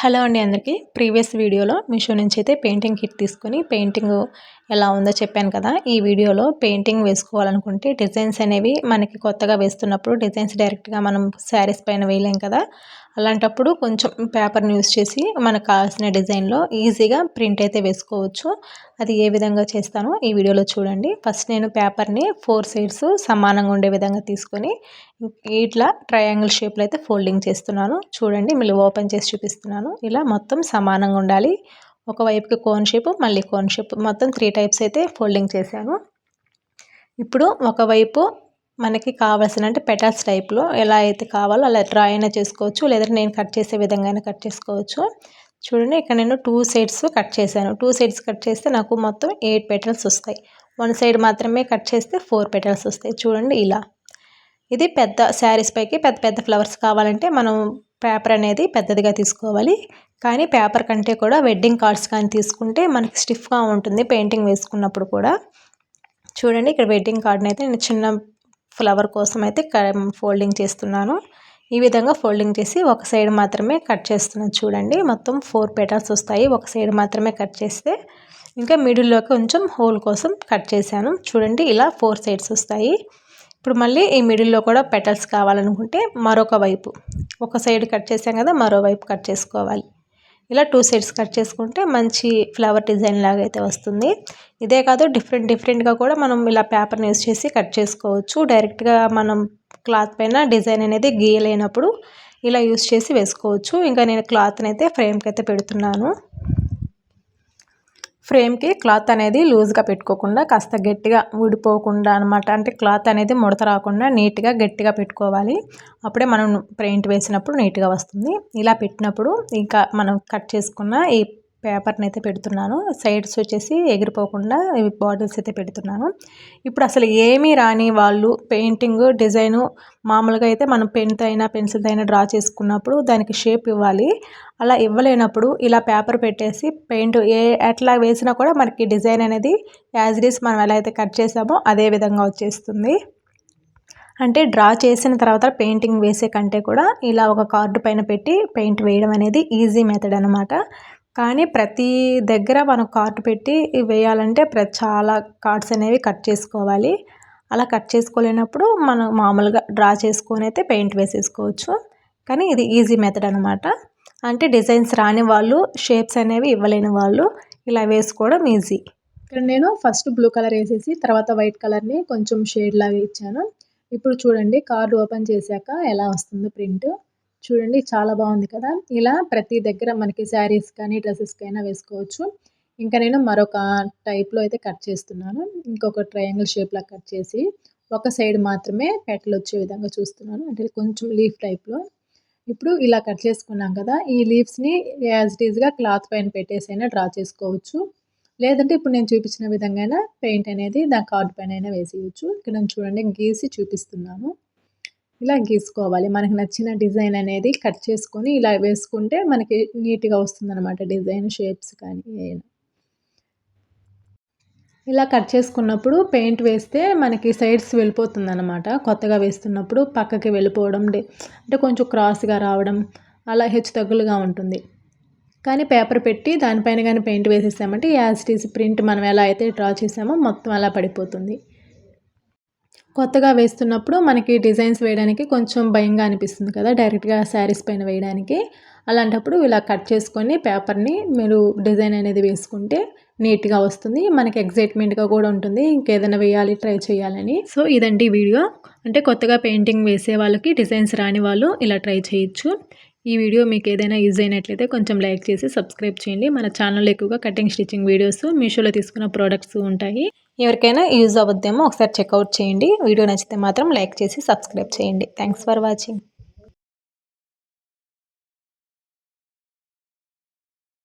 Hello అండి అందరికీ. Previous వీడియోలో మీషో నుంచి అయితే పెయింటింగ్ కిట్ తీసుకొని పెయింటింగ్ ఎలా ఉందో చెప్పాను కదా. ఈ వీడియోలో పెయింటింగ్ వేసుకోవాలనుకుంటే డిజైన్స్ అనేవి మనకి కొత్తగా వేస్తున్నప్పుడు డిజైన్స్ డైరెక్ట్గా మనం శారీస్ పైన వేయలేం కదా. అలాంటప్పుడు కొంచెం పేపర్ని యూస్ చేసి మనకు కావాల్సిన డిజైన్లో ఈజీగా ప్రింట్ అయితే వేసుకోవచ్చు. అది ఏ విధంగా చేస్తానో ఈ వీడియోలో చూడండి. ఫస్ట్ నేను పేపర్ని ఫోర్ సైడ్స్ సమానంగా ఉండే విధంగా తీసుకొని ఇట్లా ట్రయాంగిల్ షేప్లో అయితే ఫోల్డింగ్ చేస్తున్నాను. చూడండి మళ్ళీ ఓపెన్ చేసి చూపిస్తున్నాను. ఇలా మొత్తం సమానంగా ఉండాలి. ఒకవైపుకి కోన్ షేప్ మళ్ళీ కోన్ షేప్. మొత్తం త్రీ టైప్స్ అయితే ఫోల్డింగ్ చేశాను. ఇప్పుడు ఒకవైపు మనకి కావాల్సిన అంటే పెటల్స్ టైప్లో ఎలా అయితే కావాలో అలా డ్రా అయినా చేసుకోవచ్చు. లేదంటే నేను కట్ చేసే విధంగా అయినా కట్ చేసుకోవచ్చు. చూడండి ఇక్కడ నేను టూ సైడ్స్ కట్ చేశాను. టూ సైడ్స్ కట్ చేస్తే నాకు మొత్తం ఎయిట్ పెటల్స్ వస్తాయి. వన్ సైడ్ మాత్రమే కట్ చేస్తే ఫోర్ పెటల్స్ వస్తాయి. చూడండి ఇలా. ఇది పెద్ద శారీస్ పైకి పెద్ద పెద్ద ఫ్లవర్స్ కావాలంటే మనం పేపర్ అనేది పెద్దదిగా తీసుకోవాలి. కానీ పేపర్ కంటే కూడా వెడ్డింగ్ కార్డ్స్ కానీ తీసుకుంటే మనకి స్టిఫ్గా ఉంటుంది పెయింటింగ్ వేసుకున్నప్పుడు కూడా. చూడండి ఇక్కడ వెడ్డింగ్ కార్డ్ని అయితే నేను చిన్న ఫ్లవర్ కోసం అయితే ఫోల్డింగ్ చేస్తున్నాను. ఈ విధంగా ఫోల్డింగ్ చేసి ఒక సైడ్ మాత్రమే కట్ చేస్తున్నాను చూడండి. మొత్తం ఫోర్ పెటల్స్ వస్తాయి. ఒక సైడ్ మాత్రమే కట్ చేస్తే ఇంకా మిడిల్లో కొంచెం హోల్ కోసం కట్ చేశాను. చూడండి ఇలా ఫోర్ సైడ్స్ వస్తాయి. ఇప్పుడు మళ్ళీ ఈ మిడిల్లో కూడా పెటల్స్ కావాలనుకుంటే మరొక వైపు. ఒక సైడ్ కట్ చేసాం కదా మరోవైపు కట్ చేసుకోవాలి. ఇలా టూ సైడ్స్ కట్ చేసుకుంటే మంచి ఫ్లవర్ డిజైన్ లాగా అయితే వస్తుంది. ఇదే కాదు డిఫరెంట్ డిఫరెంట్గా కూడా మనం ఇలా పేపర్ని యూస్ చేసి కట్ చేసుకోవచ్చు. డైరెక్ట్గా మనం క్లాత్ పైన డిజైన్ అనేది గీయలేనప్పుడు ఇలా యూస్ చేసి వేసుకోవచ్చు. ఇంకా నేను క్లాత్ని అయితే ఫ్రేమ్కి అయితే పెడుతున్నాను. ఫ్రేమ్కి క్లాత్ అనేది లూజ్గా పెట్టుకోకుండా కాస్త గట్టిగా ఊడిపోకుండా అనమాట అంటే క్లాత్ అనేది ముడత రాకుండా నీట్గా గట్టిగా పెట్టుకోవాలి. అప్పుడే మనం పెయింట్ వేసినప్పుడు నీట్గా వస్తుంది. ఇలా పెట్టినప్పుడు ఇంకా మనం కట్ చేసుకున్న ఈ పేపర్ని అయితే పెడుతున్నాను. సైడ్స్ వచ్చేసి ఎగిరిపోకుండా బాటిల్స్ అయితే పెడుతున్నాను. ఇప్పుడు అసలు ఏమీ రాని వాళ్ళు పెయింటింగ్ డిజైను మామూలుగా అయితే మనం పెన్తో అయినా పెన్సిల్తో అయినా డ్రా చేసుకున్నప్పుడు దానికి షేప్ ఇవ్వాలి. అలా ఇవ్వలేనప్పుడు ఇలా పేపర్ పెట్టేసి పెయింట్ ఏ ఎట్లా వేసినా కూడా మనకి డిజైన్ అనేది యాజ్ ఇట్ ఈస్ మనం ఎలా అయితే కట్ చేసామో అదే విధంగా వచ్చేస్తుంది. అంటే డ్రా చేసిన తర్వాత పెయింటింగ్ వేసే కంటే కూడా ఇలా ఒక కార్డు పైన పెట్టి పెయింట్ వేయడం అనేది ఈజీ మెథడ్ అనమాట కానీ ప్రతి దగ్గర మనం కార్ట్ పెట్టి వేయాలంటే చాలా కార్డ్స్ అనేవి కట్ చేసుకోవాలి. అలా కట్ చేసుకోలేనప్పుడు మనం మామూలుగా డ్రా చేసుకొని అయితే పెయింట్ వేసేసుకోవచ్చు. కానీ ఇది ఈజీ మెథడ్ అనమాట అంటే డిజైన్స్ రాని వాళ్ళు షేప్స్ అనేవి ఇవ్వలేని వాళ్ళు ఇలా వేసుకోవడం ఈజీ. ఇక్కడ నేను ఫస్ట్ బ్లూ కలర్ వేసేసి తర్వాత వైట్ కలర్ని కొంచెం షేడ్ లాగా ఇచ్చాను. ఇప్పుడు చూడండి కార్డు ఓపెన్ చేశాక ఎలా వస్తుందో ప్రింట్. చూడండి చాలా బాగుంది కదా. ఇలా ప్రతి దగ్గర మనకి శారీస్ కానీ డ్రెస్సెస్కి అయినా వేసుకోవచ్చు. ఇంకా నేను మరొక టైప్లో అయితే కట్ చేస్తున్నాను. ఇంకొక ట్రయాంగిల్ షేప్లా కట్ చేసి ఒక సైడ్ మాత్రమే పెటలు వచ్చే విధంగా చూస్తున్నాను. అంటే కొంచెం లీఫ్ టైప్లో. ఇప్పుడు ఇలా కట్ చేసుకున్నాం కదా ఈ లీవ్స్ని యాజ్ ఇట్ ఈజ్గా క్లాత్ పైన పెట్టేసి అయినా డ్రా చేసుకోవచ్చు. లేదంటే ఇప్పుడు నేను చూపించిన విధంగా పెయింట్ అనేది దాని కార్డ్ పైన అయినా వేసేయచ్చు. ఇక్కడ చూడండి గీసి చూపిస్తున్నాను. ఇలా గీసుకోవాలి. మనకు నచ్చిన డిజైన్ అనేది కట్ చేసుకొని ఇలా వేసుకుంటే మనకి నీట్గా వస్తుంది అనమాట డిజైన్ షేప్స్ కానీ ఏమైనా ఇలా కట్ చేసుకున్నప్పుడు పెయింట్ వేస్తే మనకి సైడ్స్ వెళ్ళిపోతుంది అనమాట కొత్తగా వేస్తున్నప్పుడు పక్కకి వెళ్ళిపోవడం అంటే కొంచెం క్రాస్గా రావడం అలా హెచ్చు తగ్గులుగా ఉంటుంది. కానీ పేపర్ పెట్టి దానిపైన కానీ పెయింట్ వేసేసామంటే యాజ్ టీస్ ప్రింట్ మనం ఎలా అయితే డ్రా చేసామో మొత్తం అలా పడిపోతుంది. కొత్తగా వేస్తున్నప్పుడు మనకి డిజైన్స్ వేయడానికి కొంచెం భయంగా అనిపిస్తుంది కదా డైరెక్ట్గా శారీస్ పైన వేయడానికి. అలాంటప్పుడు ఇలా కట్ చేసుకొని పేపర్ని మీరు డిజైన్ అనేది వేసుకుంటే నీట్గా వస్తుంది. మనకి ఎగ్జైట్మెంట్గా కూడా ఉంటుంది. ఇంకేదైనా వేయాలి ట్రై చేయాలని. సో ఇదండి వీడియో. అంటే కొత్తగా పెయింటింగ్ వేసే వాళ్ళకి డిజైన్స్ రాని వాళ్ళు ఇలా ట్రై చేయొచ్చు. ఈ వీడియో మీకు ఏదైనా యూజ్ అయినట్లయితే కొంచెం లైక్ చేసి సబ్స్క్రైబ్ చేయండి. మన ఛానల్లో ఎక్కువగా కటింగ్ స్టిచ్చింగ్ వీడియోస్ మీషోలో తీసుకున్న ప్రోడక్ట్స్ ఉంటాయి. ఎవరికైనా యూజ్ అవద్దేమో ఒకసారి చెక్అవుట్ చేయండి. వీడియో నచ్చితే మాత్రం లైక్ చేసి సబ్స్క్రైబ్ చేయండి. Thanks for watching